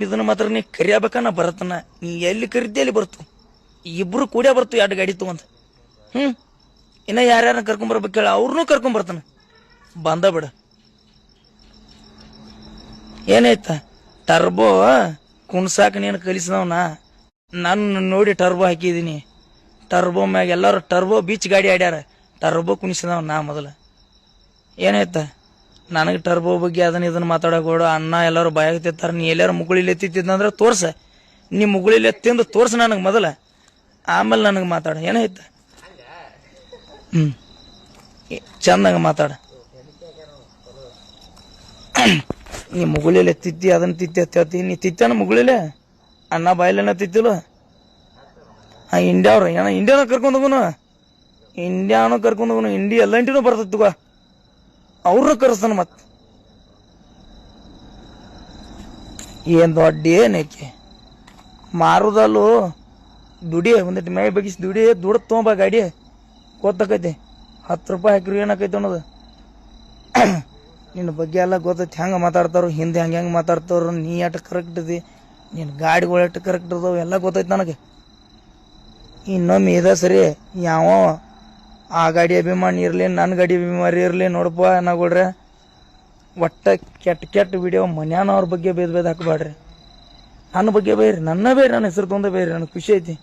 ಇದನ್ನ ಮಾತ್ರ ನೀ ಕರಿಯಬೇಕನ್ನ ಬರತನ ನೀ ಎಲ್ಲಿ ಕರಿದ್ದೆ ಅಲ್ಲಿ ಬರ್ತು ಇಬ್ರು ಕೂಡ ಬರ್ತು ಎರಡು ಗಾಡಿ ತಗೊಂತ ಹ್ಮ್? ಇನ್ನ ಯಾರ್ಯಾರ ಕರ್ಕೊಂಡ್ ಬರ್ಬೇಕು ಹೇಳ ಅವ್ರನ್ನೂ ಕರ್ಕೊಂಡ್ ಬರ್ತಾನ. ಬಂದ ಬಿಡ. ಏನಾಯ್ತ? ಟರ್ಬೋ, ಕುಣ್ಸಾಕ ನೀನು ಕಲಿಸಿದವನ? ನಾನು ನೋಡಿ ಟರ್ಬೋ ಹಾಕಿದೀನಿ. ಟರ್ಬೋ ಮ್ಯಾಗ ಎಲ್ಲರೂ ಟರ್ಬೋ ಬೀಚ್ ಗಾಡಿ ಆಡ್ಯಾರ. ಟರ್ಬೋ ಕುಣಿಸಿದವ ನಾ ಮೊದಲ. ಏನಾಯ್ತ? ನನಗೆ ಟರ್ಬೋ ಬಗ್ಗೆ ಅದನ್ನ ಇದನ್ನ ಮಾತಾಡಕೋಡು ಅನ್ನ ಎಲ್ಲರೂ ಬಾಯಾಗ ತಿತ್ತಾರ ನೀ ಎಲ್ಲಾರು ಮುಗುಳಿಲೆ ತಿಂತಿದ್ದಂದ್ರೆ ತೋರ್ಸ. ನೀ ಮುಗುಳಿಲೆ ತಿಂದು ತೋರ್ಸ ನನಗೆ ಮೊದಲ. ಆಮೇಲೆ ನನಗೆ ಮಾತಾಡ. ಏನಾಯ್ತ ಹ್ಮ್. ಚಂದಂಗ ಮಾತಾಡ. ನೀ ಮುಗುಳಿಲೆ ತಿತ್ತಿ ಅದನ್ನ ತಿತ್ತಿ ಅಂತ ನೀ ತಿತ್ತಾನ ಮುಗುಳಿಲೆ? ಅಣ್ಣ ಬಾಯಿಲೆನ ತಿತ್ತಿಲ್ಲ ಹಾ ಇಂಡಿಯಾ ಅವ್ರ. ಏನ, ಇಂಡಿಯಾನ ಕರ್ಕೊಂಡು ಹೋಗುನು? ಇಂಡಿಯಾನು ಕರ್ಕೊಂಡು ಹೋಗುನು. ಇಂಡಿಯಾ ಎಲ್ಲ ಇಂಟಿನೂ ಬರ್ತದ ತಗೋ. ಅವ್ರನ್ನ ಕರೆಸ್ತಾನ ಮತ್. ಏನ್ ದೊಡ್ಡ ಏನಕ್ಕೆ ಮಾರುದಲ್ಲು ದುಡಿ ಒಂದಿಟ್ಟು ಮೈ ಬಗ್ಗಿಸಿ ದುಡಿ, ದುಡ್ದು ತೊಗೊಂಬ ಗಾಡಿ. ಗೊತ್ತಾಕೈತಿ? ಹತ್ತು ರೂಪಾಯಿ ಹಾಕಿರು ಏನಾಕೈತಿ ಅನ್ನೋದು. ನಿನ್ನ ಬಗ್ಗೆ ಎಲ್ಲ ಗೊತ್ತೈತಿ. ಹೆಂಗೆ ಮಾತಾಡ್ತಾರೋ ಹಿಂದೆ ಹಂಗೆ ಹೆಂಗೆ ಮಾತಾಡ್ತಾರೋ ನೀ ಎಷ್ಟು ಕರೆಕ್ಟ್ ಇದೆ ನಿನ್ನ ಗಾಡಿಗಳು ಎಟ್ ಕರೆಕ್ಟ್ ಇದಾವೆ ಎಲ್ಲ ಗೊತ್ತೈತಿ ನನಗೆ. ಇನ್ನೊಮ್ಮೆ ಇದ ಸರಿ ಯಾವ ಆ ಗಾಡಿ ಅಭಿಮಾನಿ ಇರಲಿ ನನ್ನ ಗಾಡಿ ಅಭಿಮಾನಿ ಇರಲಿ ನೋಡಪ್ಪ ಅನ್ನಗೊಳ್ರೆ, ಒಟ್ಟ ಕೆಟ್ಟ ಕೆಟ್ಟ ವಿಡಿಯೋ ಮನ್ಯಾನವ್ರ ಬಗ್ಗೆ ಬೇದ್ ಬೇದ್ ಹಾಕಬೇಡ್ರಿ. ನನ್ನ ಬಗ್ಗೆ ಬೇರೆ ನನ್ನ ಬೇರೆ ನನ್ನ ಹೆಸರು ತೊಂದ ಬೇರೆ ನನಗೆ ಖುಷಿ ಐತಿ.